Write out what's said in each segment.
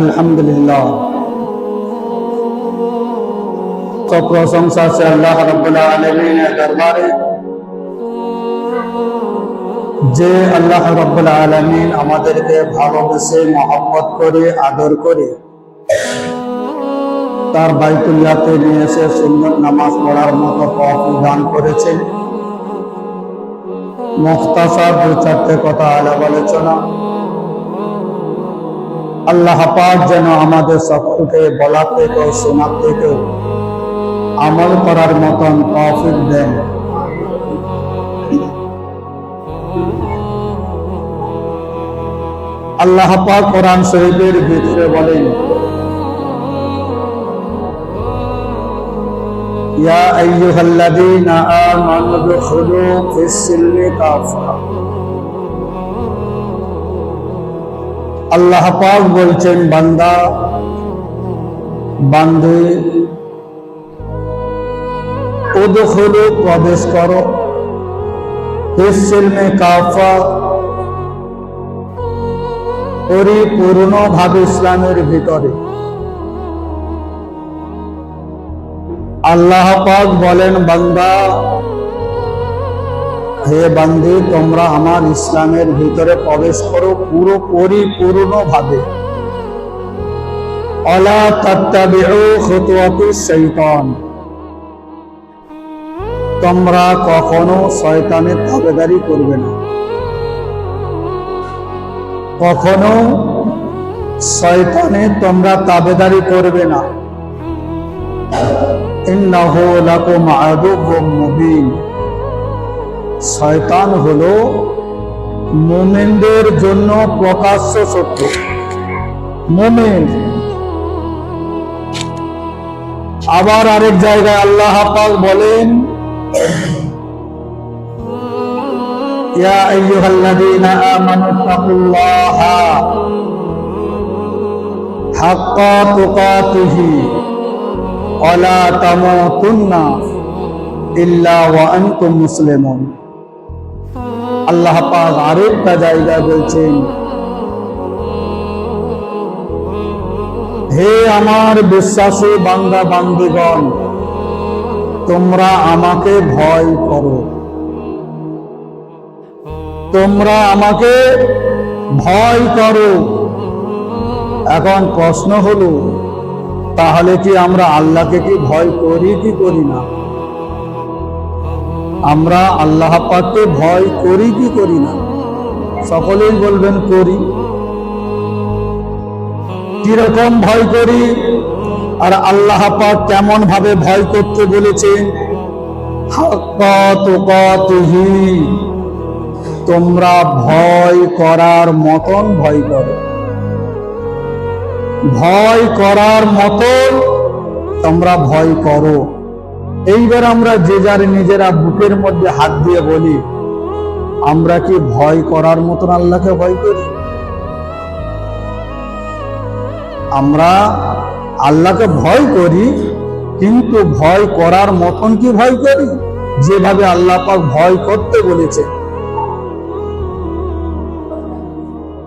আলহামদুলিল্লাহ। প্রশংসা আল্লাহ রাব্বুল আলামিনের দরবারে। যে আল্লাহ রাব্বুল আলামিন আমাদেরকে ভালোবেসে মহব্বত করে, আদর করে, তার বাইতুল্লাহতে নিয়ে এসে সুন্দর নামাজ পড়ার মতো পথ দান করেছেন। মুখতাসার দু চারটে কথা আলাপ আলোচনা আল্লাহ পাক যেন আমাদের সকলকে বলার থেকে শোনার থেকে আমল করার মতন তৌফিক দেন। আল্লাহ পাক কোরআন শরীফের ভিতরে বলেন, ইয়া আইয়ুহাল্লাযীনা আমানু দুখুলু ফিস-সিলমি কাফা আল্লাহ পাক বলছেন, বান্দা, বান্দে, উদখুলু, প্রবেশ করো। ফিস-সিলমি কাফা পরিপূর্ণ ভাবে ইসলামের ভিতরে। আল্লাহ পাক বলেন, বান্দা হে বান্দি, তোমরা আমার ইসলামের ভিতরে প্রবেশ করো পুরো পরিপূর্ণ অলা তোমরা কখনো শয়তানের তাবেদারি করবে না। কখনো শয়তানে তোমরা তাবেদারি করবে না। ইন্নাহু লাকুম মুবিন। শয়তান হলো মোমেনদের জন্য প্রকাশ্য শত্রু। মোমেন। আবার আরেক জায়গায় আল্লাহ পাক বলেন, ইয়া ইল্লা ওয়া আনতুম আল্লাহ পাক আরেকটা জায়গায় বলছেন, হে আমার বিশ্বাসী বান্দা বান্দিগণ, তোমরা আমাকে ভয় করো। তোমরা আমাকে ভয় করো। এখন প্রশ্ন হলো, তাহলে কি আমরা আল্লাহকে কি ভয় করি কি করি না? আমরা আল্লাহ পাককে ভয় করি কি করি না? সকলেই বলবেন করি। কীরকম ভয় করি? আর আল্লাহ পাক কেমন ভাবে ভয় করতে বলেছে? তোমরা ভয় করার মতন ভয় করো। ভয় করার মতন তোমরা ভয় করো। এইবার আমরা যে যার নিজেরা বুকের মধ্যে হাত দিয়ে বলি, আমরা কি ভয় করার মতন আল্লাহকে ভয় করি? আমরা আল্লাহকে ভয় করি, কিন্তু ভয় করার মতন কি ভয় করি? যেভাবে আল্লাহ পাক ভয় করতে বলেছে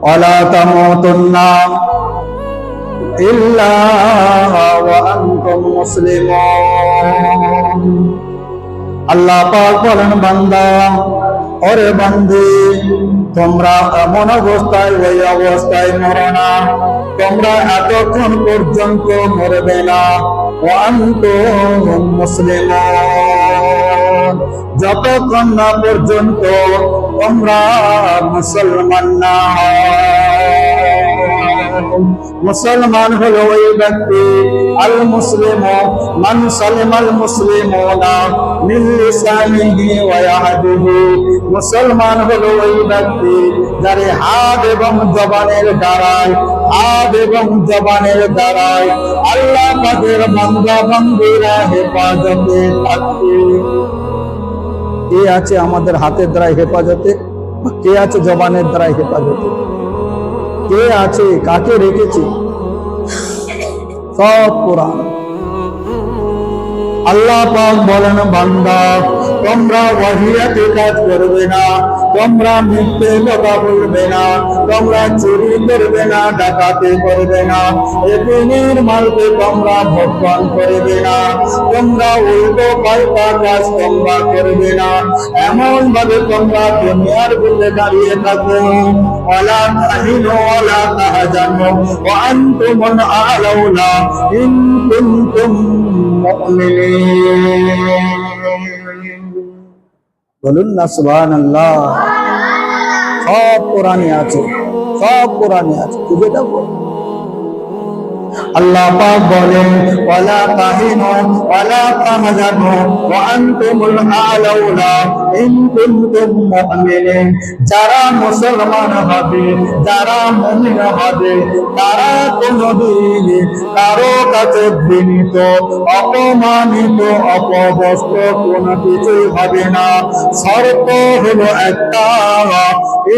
অলা তামুতুন্না ওয়া আনতুম মুসলিমুন। আল্লাহ পাক বলেন, বান্দা, ওরে বান্দি, তোমরা এমন অবস্থায়, ওই অবস্থায় মরো না। তোমরা এতক্ষণ পর্যন্ত মরবে না। মুসলিমুন। যতক্ষণ না পর্যন্ত তোমরা মুসলমান না। হও। মুসলমান হলো ওই ব্যক্তি আল মুসলিম মান সালিম আল ইয়াদিহি মুসলমান হলো ওই ব্যক্তি যার হাত এবং জবানের দ্বারায়, হাত এবং জবানের দ্বারায়, আল্লাহ পাকের বান্দা বান্দীরা হেফাজতে। থাকে কে আছে আমাদের হাতের দ্বারা হেফাজতে কে আছে জবানের দ্বারা হেফাজতে? কে আছে, কাকে রেখেছে? সব কোরআন। আল্লাহ পাক বলেন, বান্দা, তোমরা ওয়াহিয়াতে কাজ করবে না। তোমরা মিথ্যে কথা বলবে না তোমরা চুরি করবে না, ডাকাতি করবে না এদিনের মালকে তোমরা ভক্ষণ করবে না তোমরা উল্টো পাল্টা কাজ তোমরা করবে না। এমন ভাবে তোমরা দুনিয়ার বুকে দাঁড়িয়ে থাকো। ওয়ালা তাহিনু ওয়ালা তাহজানু ওয়া আনতুমুল আলাউনা ইন কুনতুম মুমিনিন। বলুন না সুবহানাল্লাহ। সব কোরআনে আছে সব কোরআনে আছে। যেটা বল? আল্লাহ পাক বলেন, ওয়ালা তাহিনু, ওয়ালা তাহজানু, ওয়া আনতুমুল আলাউনা ইন কুনতুম মুমিনিন। যারা মুসলমান হবে, যারা মুমিন হবে, তারা কোনদিন কারও কাছে ঘৃণিত, অপমানিত অপবস্ত কোনো কিছুই হবে না। শর্ত হলো একটা,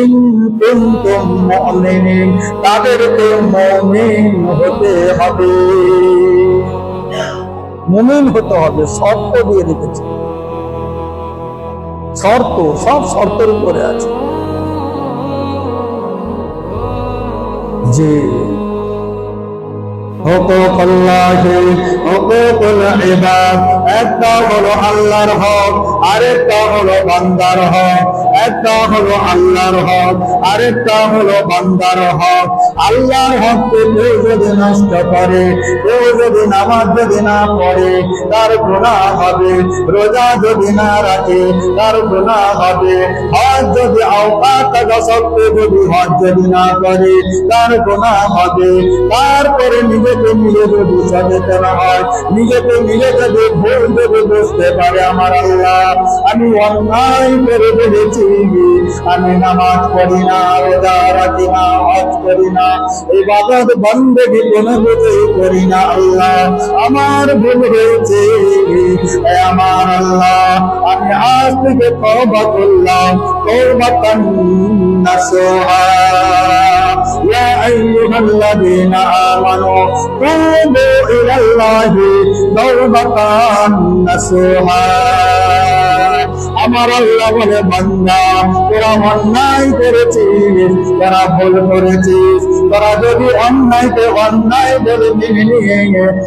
ইন কুনতুম মুমিনিন, তাদেরকে মুমিন হতে হবে। মুমিন হতে হবে শর্ত দিয়ে রেখেছে। শর্ত সব শর্তের উপরে আছে। যে হকুক আল্লাহি হকুকুল ইবাদ। একটা হলো আল্লাহর হক, আরেকটা হলো বান্দার হক। একটা হলো আল্লাহর হক, আরেকটা হলো বান্দার হক। আল্লাহর হককে কেউ যদি নষ্ট করে, কেউ যদি নামাজ যদি না পড়ে, তার গুনাহ হবে। রোজা যদি না রাখে, তার গুনাহ হবে। হজ যদি আওকাত থাকা সত্ত্বেও যদি হজ যদি না করে, তার গুনাহ হবে। তারপরে নিজেকে নিজে যদি সচেতন হয় নিজেকে নিজে যদি ভুল যদি বুঝতে পারে আমার আল্লাহ আমি অন্যায় করে ফেলেছি আমি নামাজ পড়ি না রোজা রাখি না হজ করি না ইবাদত বন্দেগী কোনো কিছুই করি না আল্লাহ আমার ভুল হয়েছে এ আমার আল্লাহ আমি আজ থেকে তওবা করলাম তওবাতান নাসুহা يا أيها الذين آمنوا توبوا إلى الله توبة نصوحا আমার আল্লাহ বলে বান্দা তোরা অন্যায় করেছিস তোরা ভুল করেছিস তোরা যদি অন্যায়কে অন্যায় বলে মেনে নিয়ে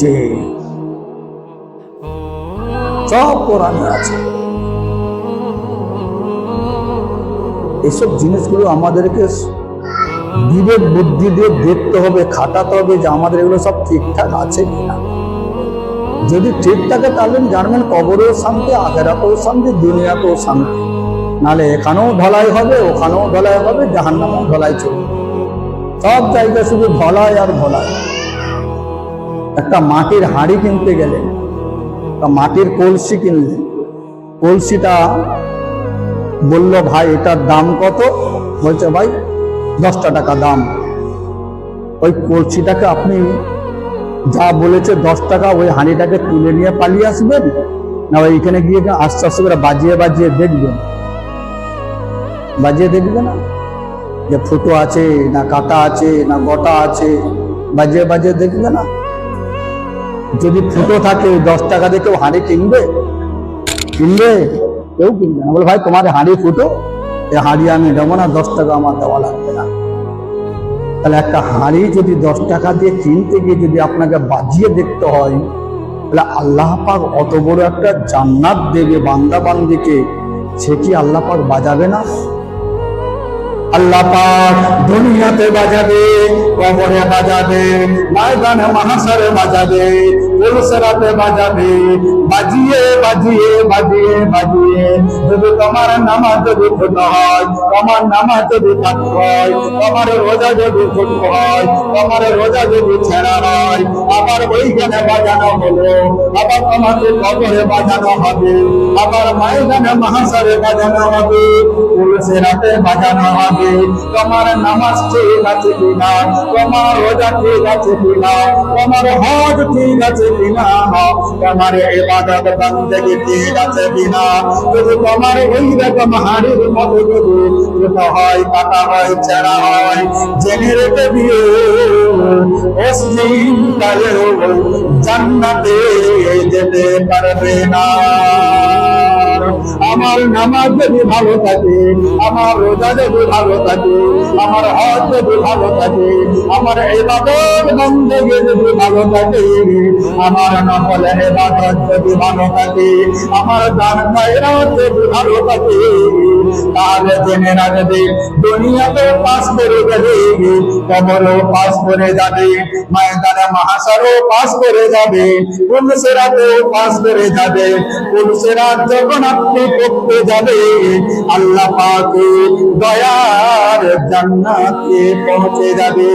যে সব কোরআনে আছে। এসব জিনিসগুলো আমাদেরকে বিবেক বুদ্ধি দিয়ে দেখতে হবে, খাটাতে হবে যে আমাদের এগুলো সব ঠিকঠাক আছে কিনা। যদি ঠিক থাকে তাহলে জানবেন কবরেও শান্তি, আখেরাতেও শান্তি, দুনিয়াতেও শান্তি। নালে এখানেও ঢলাই হবে, ওখানেও ঢলাই হবে, জাহান্নামেও ঢলাই চলবে। সব জায়গায় শুধু ঢলাই আর ঢলাই একটা মাটির হাঁড়ি কিনতে গেলেন একটা মাটির কলসি কিনলেন কলসিটা বলল, ভাই, এটার দাম কত? বলছে, ভাই দশটা টাকা দাম। ওই কলসিটাকে আপনি যা বলেছে দশ টাকা, ওই হাঁড়িটাকে তুলে নিয়ে পালিয়ে আসবেন? না ওইখানে গিয়ে আস্তে আস্তে করে বাজিয়ে বাজিয়ে দেখবেন? বাজিয়ে দেখবে না? যে ফুটো আছে, না কাটা আছে, না গোটা আছে, বাজিয়ে বাজিয়ে দেখবে না? যদি ফুটো থাকে, দশ টাকা দিয়ে কেউ হাঁড়ি কিনবে? কিনবে? কেউ কিনবে না। বলে, ভাই, তোমার হাঁড়ি ফুটো। এই হাঁড়ি আমি দেবো না, দশ টাকা আমার দেওয়া লাগবে না। তাহলে একটা হাঁড়ি যদি দশ টাকা দিয়ে কিনতে গিয়ে যদি আপনাকে বাজিয়ে দেখতে হয়, তাহলে আল্লাহ পাক অত বড় একটা জান্নাত দেবে বান্দা বান্দিকে সে কি আল্লাহ পাক বাজাবে না? আল্লাহ পাক দুনিয়াতে বাজাবে কবরে বাজাবে ময়দানে মহাসারে বাজাবে। পুলসরাতে বাজাবে, বাজিয়ে বাজিয়ে বাজিয়ে বাজিয়ে। যদি তোমার নামাজ যদি ফুট হয়, তোমার নামাজ যদি থাক হয়, তোমার রোজা যদি ফুট হয়, তোমার রোজা যদি ছেড়া হয় আবার ওইখানে বাজানো হলো, আবার তোমাকে কবরে বাজানো হবে, আবার ময়দানে মহাসারে বাজানো হবে পুলসরাতে বাজানো হবে। তোমার নামাজ ঠিক আছে কিনা? তোমার রোজা ঠিক আছে কিনা? তোমার হজ ঠিক আছে তোমার ইবাদত ওই রকম হাড়ির মতো যদি হয় কাটা হয় চেরা হয় জেনে রেখে দিয়ে মুসলিম কালেও জান্নাতে যেতে পারবে না আমার নামাজ যদি ভালো থাকে, আমার রোজা যদি ভালো থাকে, আমার হজ যদি ভালো থাকে, আমার ইবাদত বন্দেগি যদি ভালো থাকে, আমার নফল ইবাদত যদি ভালো থাকে, আমার দান খয়রাত যদি ভালো থাকে, তাহলে জেনে রাখবে, দুনিয়াতে পাস করে যাবে, কবরও পাস করে যাবে, ময়দানে মহাসারও পাস করে যাবে পুলসেরাতেও পাস করে যাবে পুলসেরাত যখন আপনি করতে যাবে। আল্লাহ পাকে দয়ার জান্নাতে পৌঁছে যাবে।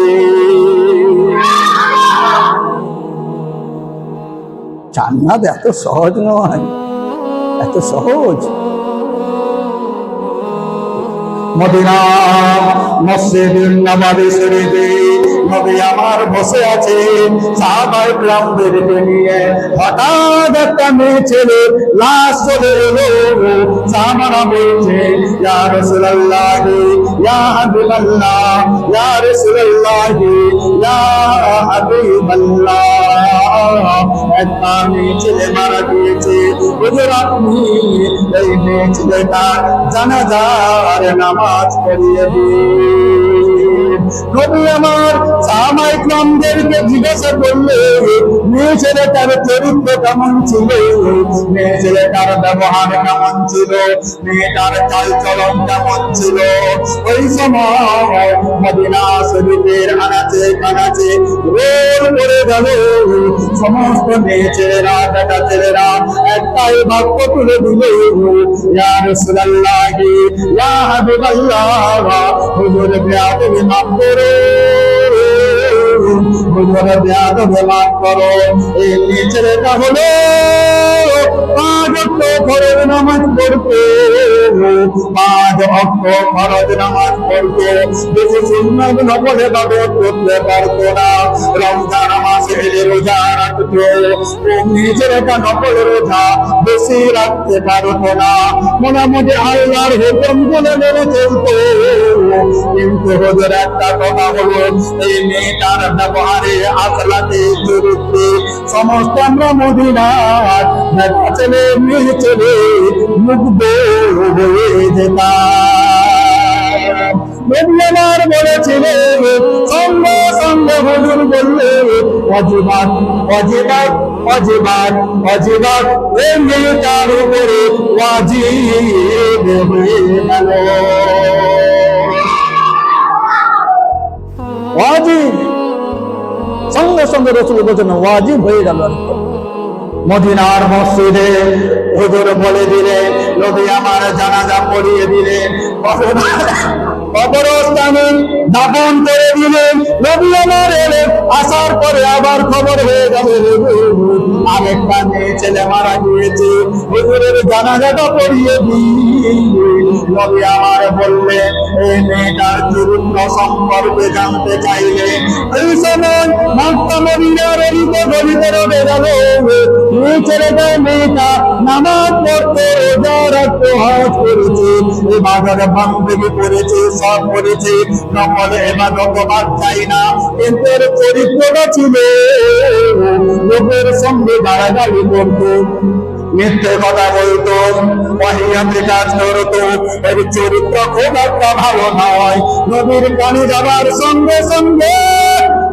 জান্নাত এত সহজ নয়, এত সহজ। মদিনা মসজিদ নবাবী শরীফে নবী আমার বসে আছে সাহাবাই গ্রামদেরকে নিয়ে হঠাৎ একটা মেয়ে ছেলে লাশ চলে এলো সাহাবারা বলছে, ইয়া রাসূলুল্লাহ, ইয়া হাবিবাল্লাহ, ইয়া রাসূলুল্লাহ, ইয়া হাবিবাল্লাহ। একটা মেয়ে ছেলে মারা গিয়েছে। হুজুর, আপনি এই মেয়ে ছেলেটার জানাজার নামাজ পড়িয়ে দিন। নবী আমার সাহাবাই গ্রামদেরকে জিজ্ঞাসা করলে মেয়ে ছেলেটার চরিত্র কেমন ছিল? মেয়ে ছেলেটার ব্যবহার কেমন ছিল? মেয়েটার চাল চলন কেমন ছিল? ওই সময় মদিনা শরীফের আনাচে কানাচে গেল। সমস্ত মেয়ে ছেলেরা বেটা ছেলেরা একটাই বাক্য তুলে দিল। ইয়া রাসূলুল্লাহ, ইয়া হাবিবাল্লাহ, হুজুর বিয়াদবি মাফ করো হুজুর বিয়াদবি মাফ করো। এই ছেলেটা হলো পাঁচ অক্ট ফরজ নামাজ পড়তো। পাঁচ অক্ট ফরজ নামাজ পড়তো। বেশি সুন্নত নফলে ভাবে করতে পারতো না। রমজান মাসে রোজা রাখতো নিজের একটা নকল রোজা বেশি রাখতে পারতো না। মোটামুটি আল্লাহর হুকুম বলে মেনে চলতো। কিন্তু ওদের একটা কথা হলো এই মেয়েটার ব্যবহারে আসলাতে চরিত্রে সমস্ত আমরা মদিনার দেখা হয়ে গেল। ওয়াজিব। সঙ্গে সঙ্গে রসুল বলছেন, ওয়াজিব হয়ে গেল। মদিনার মসজিদে হুজুর বলে দিলেন নবী আমার জানাজা পড়িয়ে দিলেন কবরস্থানে দাফন করে দিলেন নবী আমার এলেন আসার পরে আবার খবর হয়ে যাবে আরেকটা মেয়ে ছেলে মারা গিয়েছে। হুজুরের জানাজাটা পড়িয়ে নবী আমার বললেন এই মেয়েটার সম্পর্কে জানতে চাইলে এই সময় গেল এই ছেলেটা মেয়েটা নামাজ পড়তে করেছে বাজার বান্ধবী করেছে, সব করেছে। নকলে এবাদত চাই না। কিন্তু চরিত্রটা ছিল লোকের সঙ্গে গালাগালি করতো মিথ্যে কথা বলতো ওয়াহিয়াতে কাজ করতো। এর চরিত্র খুব একটা ভালো নয়। নবীর কানে যাবার সঙ্গে সঙ্গে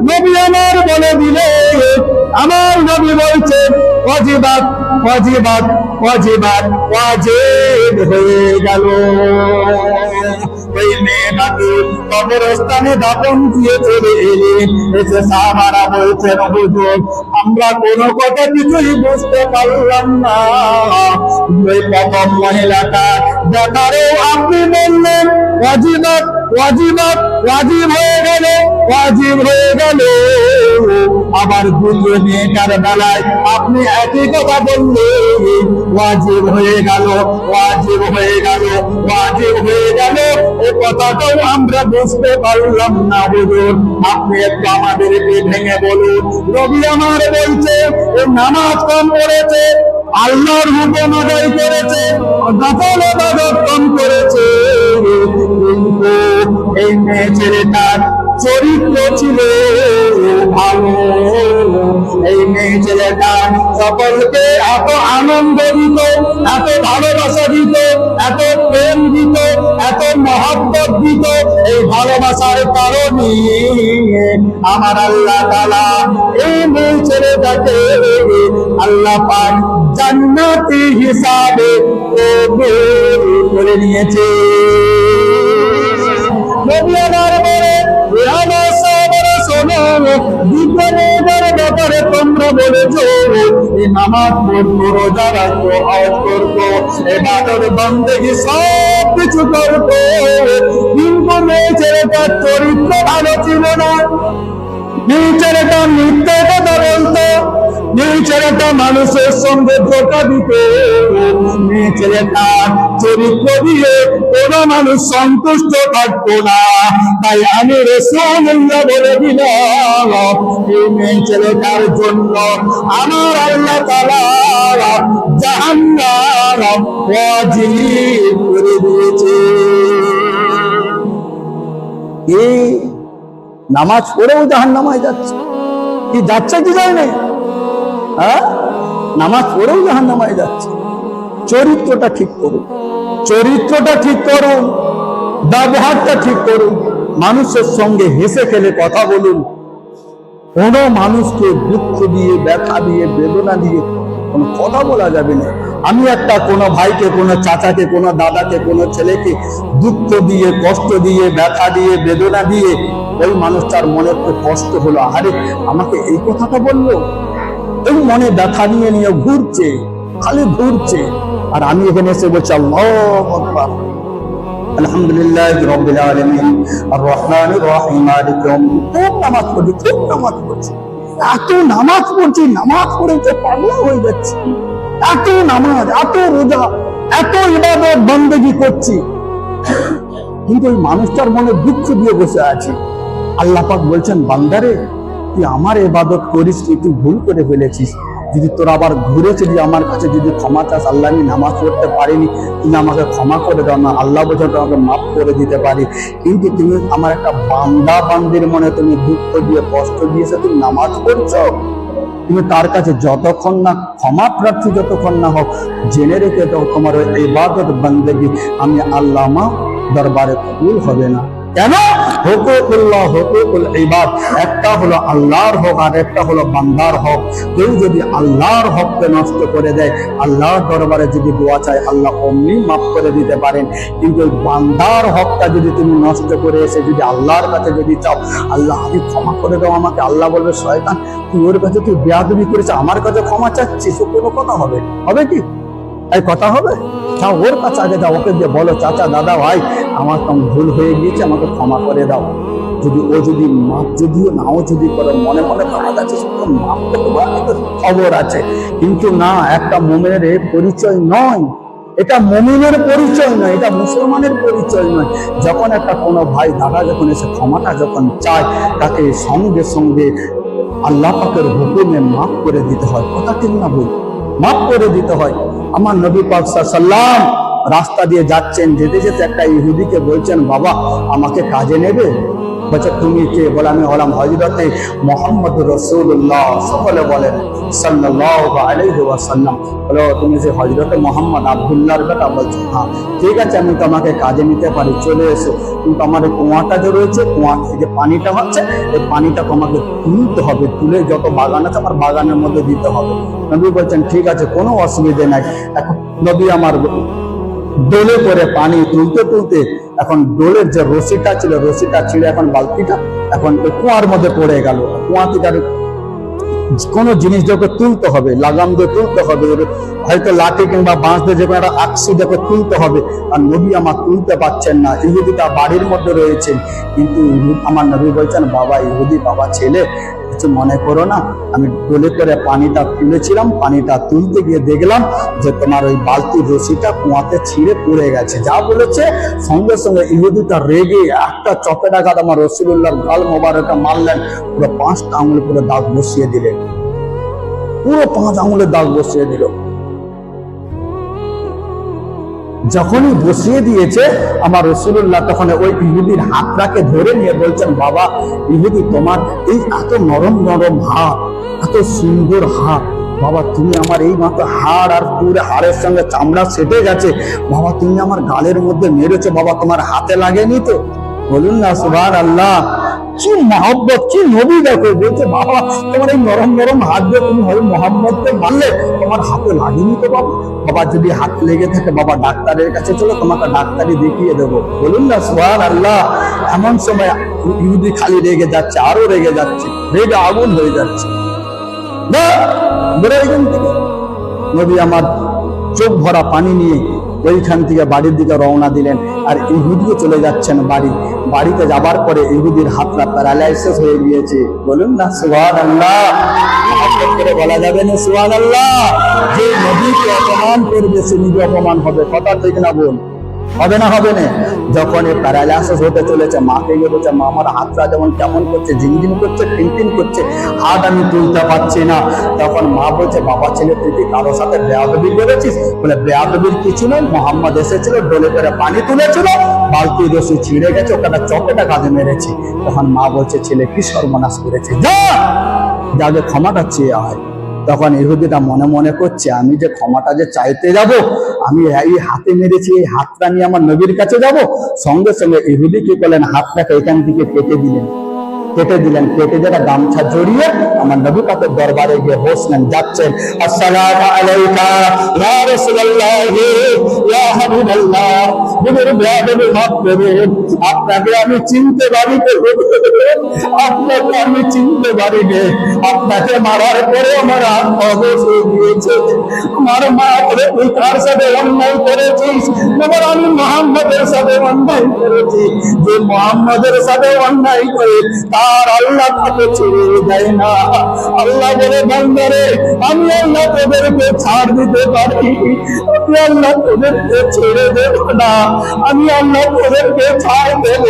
নবী আমার বলে দিলে, আমার নবী বলছে, অজিবাত অজিবাত অজিবাত, অজেব হয়ে গেল। ওই মেয়েটাকে কবরস্থানে দাপন দিয়ে চলে এলে এসে সাহাবারা বলছেন, হুজুর, আমরা কোনো কথা কিছুই বুঝতে পারলাম না। ওই প্রথম মহিলাটা দেখারেও আপনি বললেন ওয়াজিবাত ওয়াজিবাত ওয়াজিব হয়ে গেল, ওয়াজিব হয়ে গেল। আবার দ্বিতীয় মেয়েটার বেলায় আপনি একই কথা বললেন, ওয়াজিব হয়ে গেল, ওয়াজিব হয়ে গেল, ওয়াজিব হয়ে গেল। এই কথাটাও আমরা বুঝতে পারলাম না, হুজুর। আপনি একটু আমাদেরকে ভেঙে বলুন। রবি আমার বলছে ও নামাজ কম করেছে আল্লাহর হুকুম আদায় করেছে ইবাদত কম করেছে। কিন্তু এই মেয়ে ছেলেটার চরিত্র ছিল ভালো। এই মেয়ে ছেলেটা সকলকে এত আনন্দ দিত, এত ভালোবাসা দিত, এত প্রেম দিত, এত মহব্বত দিত। এই ভালোবাসার কারণে আমার আল্লাহ তালা এই মেয়ে ছেলেটাকে আল্লাহ পাক জান্নাতি হিসাবে করে নিয়েছে। ব্যাপারে তোমরা বলেছ নামাজ পড়ব, রোজা রাখব, হজ করব এবাদত বন্দেগি সব কিছু করব। কিন্তু মেয়ে ছেলেটার চরিত্র ভালো ছিল না। মেয়ে ছেলেটা মিথ্যে কথা বলতো। ছেলেটা মানুষের সঙ্গে ধোকা দিত মেয়ে ছেলেটা চরিত্র দিয়ে কোন মানুষ সন্তুষ্ট থাকতো না। তাই আমি রসুল্লাহ বলে দিলাম, এই মেয়ে ছেলেটার জন্য আমার আল্লাহ তালা জাহান্নাম করে দিয়েছে। এই নামাজ পড়েও জাহান নামায় যাচ্ছে। কি যাচ্ছে কি যায় নাই হ্যাঁ? নামাজ পড়েও জাহান নামায় যাচ্ছে। চরিত্রটা ঠিক করুন। চরিত্রটা ঠিক করুন, ব্যবহারটা ঠিক করুন, মানুষের সঙ্গে হেসে খেলে কথা বলুন। কোন মানুষকে দুঃখ দিয়ে, ব্যথা দিয়ে, বেদনা দিয়ে কোনো কথা বলা যাবে না। আমি একটা কোনো ভাইকে, কোনো চাচাকে, কোনো দাদাকে, কোনো ছেলেকে দুঃখ দিয়ে, কষ্ট দিয়ে, ব্যথা দিয়ে, বেদনা দিয়ে ওই মানুষটার মনে কষ্ট হলো। আরে, আমাকে এই কথাটা বলল? মনে ব্যথা নিয়ে নিয়ে ঘুরছে, খালি ঘুরছে। আর আমি এখানে এসে বলছি, আল্লাহ এত নামাজ পড়ছি, নামাজ হয়ে যাচ্ছে। এত নামাজ, এত রোজা, এত করছি। কিন্তু ওই মানুষটার মনে দুঃখ দিয়ে বসে আছে। আল্লাহ পাক বলছেন, বান্দারে তুই আমার এবাদত করিস, তুই ভুল করে ফেলেছিস। যদি তোর আবার ঘুরে আমার কাছে, যদি ক্ষমা চাস, আল্লাহ আমি নামাজ পড়তে পারিনি, তুমি আমাকে ক্ষমা করে দাও, না আল্লাহ বোঝা আমাকে মাফ করে দিতে পারি। কিন্তু তুমি আমার একটা বান্দা বান্দির মনে তুমি দুঃখ দিয়ে, কষ্ট দিয়েছে তুমি নামাজ পড়ছো। তুমি তার কাছে যতক্ষণ না ক্ষমা প্রার্থী যতক্ষণ না হোক জেনে রেখে দাও তোমার ওই ইবাদত বন্দেগী। আমি আল্লামা দরবারে কবুল হবে না। কেন? হকুকুল্লাহ, হকুকুল ইবাদ। একটা হলো আল্লাহর হক, আর একটা হলো বান্দার হক। কেউ যদি আল্লাহর হককে নষ্ট করে দেয়, আল্লাহর দরবারে যদি দোয়া চায়, আল্লাহ অমনি মাফ করে দিতে পারেন। কিন্তু বান্দার হকটা যদি তুমি নষ্ট করে এসে যদি আল্লাহর কাছে যদি চাও, আল্লাহ আমি ক্ষমা করে দাও আমাকে। আল্লাহ বলবে, শয়তান, তুই ওর কাছে তুই বেয়াদবি করেছে, আমার কাছে ক্ষমা চাচ্ছিস কোনো কথা হবে হবে কি? এই কথা হবে? হ্যাঁ ওর কাছে আগে যাও, ওকে দিয়ে বলো, চাচা, দাদা, ভাই, আমার তো ভুল হয়ে গিয়েছে, আমাকে ক্ষমা করে দাও। যদি ও যদি মাপ যদিও নাও যদি করে, মনে মনে ভাবা যাচ্ছে তো মাপ তো খবর আছে। কিন্তু না, একটা মোমের পরিচয় নয়। এটা মমিনের পরিচয় নয়, এটা মুসলমানের পরিচয় নয়। যখন একটা কোনো ভাই, দাদা যখন এসে ক্ষমাটা যখন চায়, তাকে সঙ্গে সঙ্গে আল্লাহ পাকের হুকুমে মাফ করে দিতে হয়। কথা ঠিক না ভুল? মাফ করে দিতে হয়। আমার নবী পাক সাল্লাম রাস্তা দিয়ে যাচ্ছেন, যেতে যেতে একটা ইহুদিকে বলছেন, বাবা, আমাকে কাজে নেবে? বলছে, তুমি কে বলে আমি হলাম হজরতে মোহাম্মদ রসুল্লাহ সকলে বলেন সাল্লাহ বলো, তুমি যে হজরতে মোহাম্মদ আবদুল্লাহর বেটা? বলছো হ্যাঁ। ঠিক আছে, আমি তোমাকে কাজে নিতে পারি, চলে এসো। কিন্তু আমার কুয়াটা যে রয়েছে, কুয়া থেকে পানিটা হচ্ছে, এই পানিটা তোমাকে তুলতে হবে। তুলে যত বাগান আছে, আমার বাগানের মধ্যে দিতে হবে। নবী বলছেন, ঠিক আছে, কোনো অসুবিধে নাই। এখন নবী আমার দোলে করে পানি তুলতে তুলতে এখন ডোলের যে রশিটা ছিল, রশিটা ছিঁড়ে এখন বালতিটা এখন কুয়ার মধ্যে পড়ে গেল। কুয়া থেকে আর কোনো জিনিস যখন তুলতে হবে, লাগাম দিয়ে তুলতে হবে হয়তো লাঠি কিংবা বাঁশ দিয়ে যে একটা আকসি দেখে তুলতে হবে। আর নবী আমার তুলতে পারছেন না, ইহুদিটা বাড়ির মধ্যে রয়েছেন কিন্তু আমার নবী বলছেন, বাবা, ইহুদি বাবা, ছেলে কিছু মনে করো না। আমি ডোলে করে পানিটা তুলেছিলাম, পানিটা তুলতে গিয়ে দেখলাম যে তোমার ওই বালতির রশিটা কুয়াতে ছিঁড়ে পড়ে গেছে। যা বলেছে, সঙ্গে সঙ্গে ইহুদিটা রেগে একটা চপেটা গাদ আমার রসুল্লাহর গাল মোবারকে মারলেন, পুরো পাঁচটা আঙুল পুরো দাগ বসিয়ে দিলেন। পুরো পাঁচ আঙুলের দাগ বসিয়ে দিল। যখনই বসিয়ে দিয়েছে, আমার রসুল্লাহ তখন ওই ইহুদির হাতটাকে ধরে নিয়ে বলছেন, বাবা, ইহুদি তোমার এই এত নরম নরম হাত, এত সুন্দর হাত। বাবা, তুমি আমার এই মাত্র হাড় আর পুরো হাড়ের সঙ্গে চামড়া সেটে গেছে। বাবা, তুমি আমার গালের মধ্যে মেরেছো। বাবা, তোমার হাতে লাগেনি তো? বলুন না সুভান আল্লাহ কি মহব্বত, কি নবী দেখো বলছে, বাবা, তোমার এই নরম নরম হাত দিয়ে তুমি হয় তোমার হাতে লাগেনি তো বাবা। বাবা, যদি হাত লেগে থাকে, বাবা, ডাক্তারের কাছে চলো, তোমাকে ডাক্তারি দেখিয়ে দেবো। বলুন না আল্লাহ এমন সময় ইহুদি খালি রেগে যাচ্ছে, আরও রেগে যাচ্ছে, রেগে আগুন হয়ে যাচ্ছে। না এখান থেকে। নবী আমার চোখ ভরা পানি নিয়ে ওইখান থেকে বাড়ির দিকে রওনা দিলেন, আর ইহুদিও চলে যাচ্ছেন বাড়ি। বাড়িতে যাবার পরে ইহুদির হাতটা প্যারালাইসিস হয়ে গিয়েছে। বলুন না সুহান আল্লাহ বলা যাবে না সুহান আল্লাহ যে নদীকে অপমান করবে, সে নিজে অপমান হবে। কথা ঠিক না বল। হবে না হবে না। যখন এই প্যারালাইসিস হতে চলেছে, মাকে গিয়ে বলছে, মা, আমার হাতটা যেমন কেমন করছে, ঝিনঝিন করছে, টিনটিন করছে, হাত আমি তুলতে পারছি না। তখন মা বলছে, বাবা, ছেলে, তুই কি কারোর সাথে বেয়াদবি করেছিস? বলে, বেয়াদবির কিছু নয়, মোহাম্মদ এসেছিল, ডোলে করে পানি তুলেছিল, বালতি রসি ছিঁড়ে গেছে, ওখানে চপেটা কাজে মেরেছি। তখন মা বলছে, ছেলে, কি সর্বনাশ করেছে যা যাকে ক্ষমাটা চেয়ে হয় তখন ইহুদিটা মনে মনে করছে, আমি যে ক্ষমাটা যে চাইতে যাব, আমি এই হাতে মেরেছি, এই হাতটা নিয়ে আমার নবীর কাছে যাব? সঙ্গে সঙ্গে ইহুদি কি করলেন, হাতটাকে এখান থেকে কেটে দিলেন। কেটে দিলেন, কেটে যেটা গামছা জড়িয়ে আমার নবী পাকের দরবারে গিয়ে বসলেন যাচ্ছেন। আসসালামু আলাইকা, ইয়া রাসূলুল্লাহ, ইয়া হাবিবাল্লাহ মাফ আপনাকে আমি চিনতে পারি আপনাকে আমি চিনতে পারি আপনাকে মারার পরে আমার অবশ হয়ে গিয়েছে। আমার মা বলে তুই কার সাথে অন্যায় করেছিস? আমি মোহাম্মদের সাথে অন্যায় করেছি। যে মোহাম্মদের সাথে অন্যায় করে তার আল্লাহ তাকে ছেড়ে দেয় না। আল্লাহ বলে, বান্দারে, আমি আল্লাহ তোদেরকে ছাড় দিতে পারি। আমি আল্লাহ তোদেরকে ছেড়ে দেব না। আমি আল্লাহ তোদেরকে ছাড় দেব।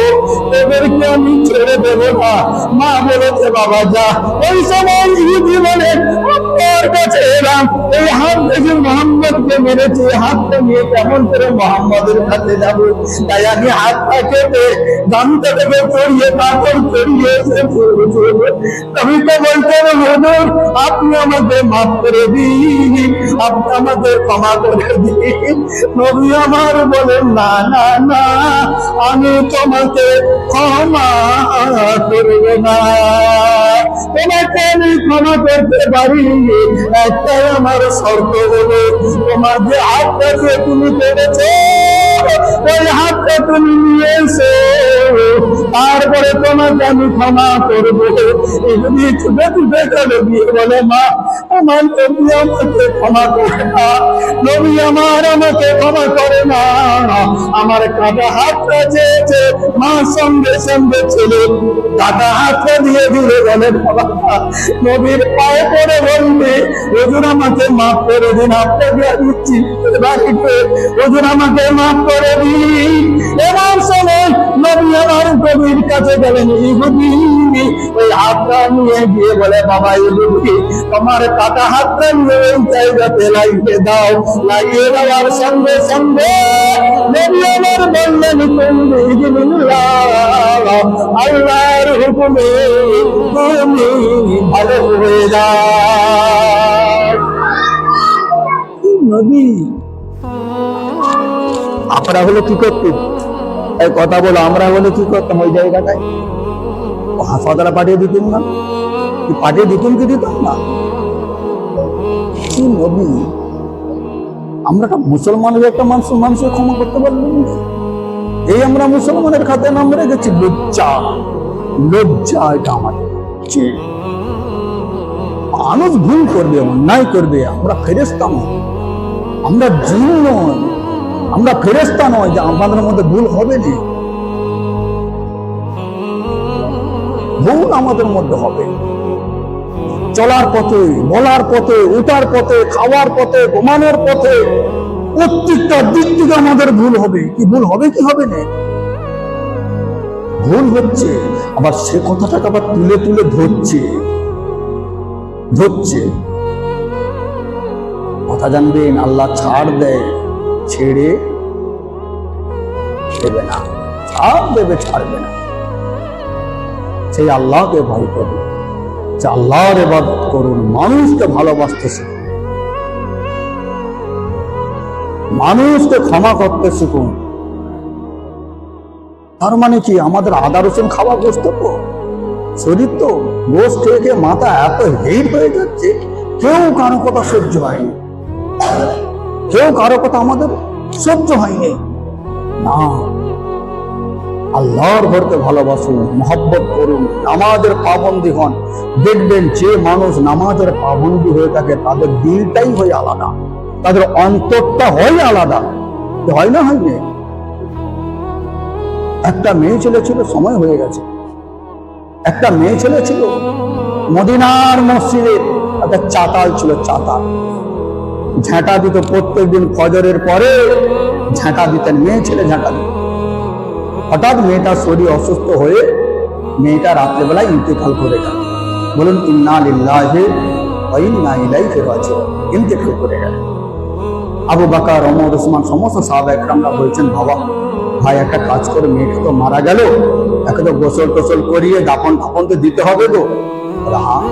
তোদেরকে আমি ছেড়ে দেব না। মা বলেছে বাবা, যা। ওই সময় ইহুদি বলে আপনার কাছে এলাম। এই হাত থেকে মোহাম্মদকে মেরেছে। হাতটা নিয়ে কেমন করে মোহাম্মদের কাছে যাব? তাই আমি হাতটা কেটে গামটা থেকে পড়িয়ে এসে পড়েছে আপনি আমাকে মাফ করে আপনি আমাকে ক্ষমা করে দিন আমার বলেন না না না আমি তোমাকে ক্ষমা করব না তোমাকে আমি ক্ষমা করতে পারি একটাই আমার শর্ত হলো তোমার যে হাতটা দিয়ে তুমি করেছ ওই হাতটা তুমি নিয়ে এসো। তারপরে তোমাকে আমি ক্ষমা করব। এগুলি ছুটে ছুটে চলে গিয়ে বলে, মা, আমার নবী আমাকে ক্ষমা করে না। নবী আমার আমাকে ক্ষমা করে না। আমার কাটা হাতটা চেয়েছে, মা সঙ্গে সঙ্গে ছেলে। কাটা হাতটা দিয়ে দিলে বলে, বাবা, নবীর পায়ে পড়ে বলবে ওজন আমাকে মাফ করে দিন, আপনাকে আমি চিনতে বাড়িতে ওজন আমাকে মাফ করে দিন এমন সময় নবী আমার কবির কাছে গেলেন, ইহুদি, ওই হাতটা নিয়ে গিয়ে বলে, বাবা ইহুদি, তোমার কাটা হাতটা নিয়ে ওই জায়গাতে লাগিয়ে দাও। লাগিয়ে দেওয়ার সঙ্গে সঙ্গে নবী আমার বললেন আল্লাহর হুকুমে তুমি ভালো হয়ে যাও। নবী আমরা হলে কি করতাম এই কথা বলো, আমরা হলে কি করতাম ওই জায়গাটায়? হাসপাতালে পাঠিয়ে দিতাম না? পাঠিয়ে দিতাম কি দিতাম না? নবী? আমরা একটা মুসলমান একটা মানুষ মানুষকে ক্ষমা করতে পারলাম না? এই আমরা মুসলমানের খাতে নাম রেখেছি, লজ্জা। লজ্জা এটা আমাদের মানুষ ভুল করবে, অন্যায় করবে, আমরা ফেরেস্তা নই। আমরা জিন নই। আমরা ফেরেস্তা নয় যে আমাদের মধ্যে ভুল হবে না ভুল আমাদের মধ্যে হবে। চলার পথে, বলার পথে, উঠার পথে, খাওয়ার পথে, ঘুমানোর পথে, প্রত্যেকটা দিক থেকে আমাদের ভুল হবে। কি ভুল হবে, কি হবে না? ভুল হচ্ছে, আবার সে কথাটাকে আবার তুলে তুলে ধরছে। ধরছে। কথা জানবেন, আল্লাহ ছাড় দেয়। ছেড়ে দেবে না, ছাড় দেবে, ছাড়বে না। সেই আল্লাহকে ভয় করুন যে আল্লাহর এবাদত করুন, মানুষকে ভালোবাসতে শিখুন। মানুষকে ক্ষমা করতে শিখুন। তার মানে কি, আমাদের আদা, রসুন খাওয়া গোস্ত শরীর তো গোস খেয়ে মাথা এত হেট হয়ে যাচ্ছে, কেউ কারও কথা সহ্য হয়নি। কেউ কারও কথা আমাদের সহ্য হয়নি। না, আল্লাহর ঘরকে ভালোবাসুন, মহব্বত করুন, নামাজের পাবন্দি হন। দেখবেন যে মানুষ নামাজের পাবন্দি হয়ে থাকে, তাদের দিলটাই হয় আলাদা, তাদের অন্তরটা হয় আলাদা। হয় না হয়নি একটা মেয়ে ছেলে ছিল, সময় হয়ে গেছে। একটা মেয়ে ছেলে ছিল, মদিনার মসজিদে একটা চাতাল ছিল, চাতাল। ঝাঁটা দিত প্রত্যেকদিন ফজরের পরে, ঝাঁটা দিতেন মেয়ে ছেলে ঝাঁটা দিত। হঠাৎ মেয়েটার শরীর অসুস্থ হয়ে মেয়েটা রাত্রেবেলায় ইন্তেকাল করে গেল। বলুন ইন্না লিল্লাহি ইন্না ইলাইহি রাজিউন। ইন্তেকাল করে গেল। আবু বাকার, ওমর, ওসমান সমস্ত সাহাবা একরামরা বলছেন, বাবা, ভাই, একটা কাজ করে, মেয়েটা তো মারা গেল। একে তো গোসল টোসল করিয়ে দাপন ফাপন তো দিতে হবে তো? হ্যাঁ।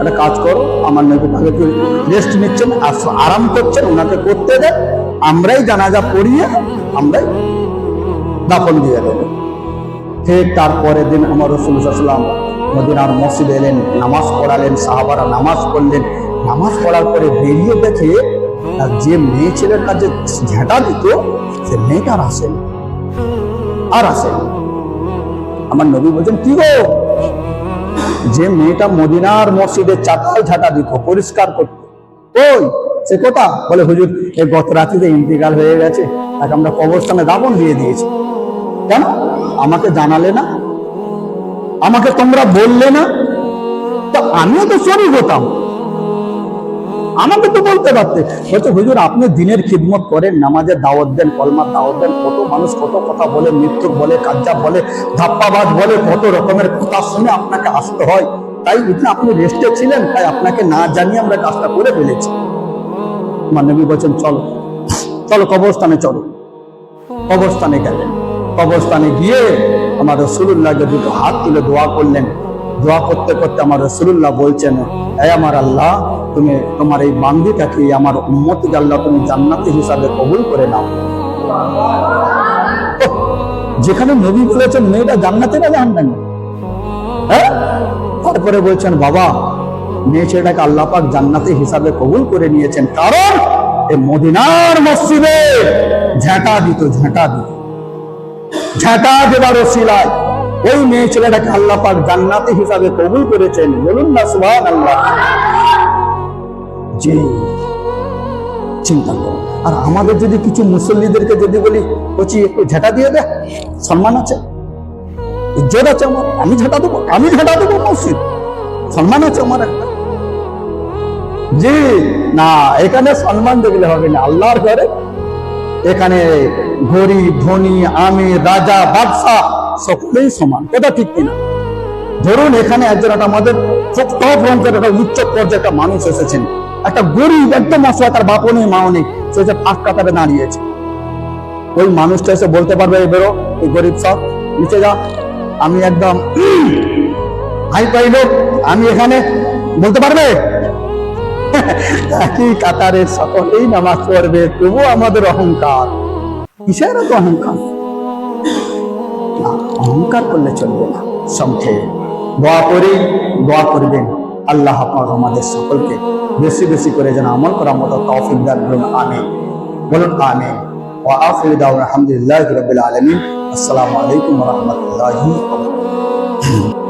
একটা কাজ করো, আমার নবী একটু রেস্ট নিচ্ছেন আরাম করছেন, ওনাকে করতে দেন, আমরাই জানাজা পড়িয়ে আমরাই দাফন দিয়ে দেবো। ঠিক তারপরের দিন আমার রসুল্লাহাম মদিনার মসজিদে এলেন, নামাজ পড়ালেন, সাহাবারা নামাজ পড়লেন। নামাজ পড়ার পরে বেরিয়ে দেখে যে মেয়ে ছেলের কাছে ঝেঁটা দিত, সে মেয়েটা আর আসেন। আর আসেন। আমার নবী বলছেন, কি গো? যে মেয়েটা মদিনার মসজিদে চাটাল ঝাঁটা দিত, পরিষ্কার করত। ওই সে কোথা? বলে, হুজুর, এই গত রাত্রিতে ইন্তিকাল হয়ে গেছে, তাকে আমরা কবরস্থানে দাপন দিয়ে দিয়েছি। কেন? আমাকে জানালে না? আমাকে তোমরা বললে না? তো আমিও তো শরীর হতাম। আমাকে তো বলতে পারতে। হয়তো হুজুর, আপনি দিনের খিদমত করেন, নামাজের দাওয়াত দেন, কলমার দাওয়াত দেন, কত মানুষ কত কথা বলে মৃত্যু বলে কাজ্জা বলে, ধাপ্পাবাজ বলে, কত রকমের কথা শুনে আপনাকে আসতে হয়। তাই বুঝলেন, আপনি রেস্টে ছিলেন, তাই আপনাকে না জানিয়ে আমরা কাজটা করে ফেলেছি। আমার নবী বলছেন, চলো চলো কবরস্থানে চলো। কবরস্থানে গেলেন। কবরস্থানে গিয়ে আমার রসুল্লাহকে দুটো হাত তুলে দোয়া করলেন, দোয়া করতে করতে আমার রসুল্লাহ বলছেন এই আমার আল্লাহ তুমি তোমার এই বান্দিটাকে আমার উম্মতকে আল্লাহ তুমি জান্নাতি হিসাবে কবুল করে নাও। যেখানে নবী বলেছেন মেয়েটা জান্নাতে না জাহান্নামে? হ্যাঁ? তারপরে বলছেন, বাবা, মেয়ে ছেলেটাকে আল্লাহ পাক জান্নাতি হিসাবে কবুল করে নিয়েছেন। কারণ এই মদিনার মসজিদে ঝাঁটা দিত ঝাঁটা দিত। ঝাঁটা দেবার ওসিলায় ওই মেয়ে ছেলেটাকে আল্লাহ পাক জান্নাতি হিসাবে কবুল করেছেন। বলুন না সুবহান আল্লাহ জি চিন্তা করো। আর আমাদের যদি কিছু মুসল্লিদেরকে যদি বলি বলছি একটু ঝাঁটা দিয়ে দে, সম্মান আছে। ইজ্জত আছে আমার, আমি ঝাঁটা দেবো, আমি ঝাঁটা দেবো মসজিদ। সম্মান আছে আমার একটা। জি, না, এখানে সম্মান দেখলে হবে না, আল্লাহর ঘরে। এখানে গরিব, ধনী আমি রাজা বাদশাহ সকলেই সমান এটা ঠিক কিনা? ধরুন এখানে একজন একটা আমাদের খুব টপ একটা উচ্চ পর্যায়ে একটা মানুষ এসেছেন। একটা গরিব একদম অসহায়, তার বাপও নেই, মাও নেই, সে হচ্ছে ফাঁক কাতারে দাঁড়িয়েছে। ওই মানুষটা এসে বলতে পারবে, এই বেরো, এই গরিব সব, নিচে যা। আমি একদম হাই পাই লোক আমি এখানে, বলতে পারবে? একই কাতারে সকলেই নামাজ পড়বে তবু আমাদের অহংকার। কিসের এত অহংকার? অহংকার করলে চলবে না, সংক্ষেপ। দোয়া করি, দোয়া করবেন। আল্লাহ আমাদের সকলকে বেশি বেশি করে যেন আমল করার মতো তৌফিক দান করুন, আমিন। বলুন, আমিন। ওয়া আখিরু দাওয়ানা আলহামদুলিল্লাহি রাব্বিল আলামিন। আসসালামু আলাইকুম ওয়া রাহমাতুল্লাহি ওয়া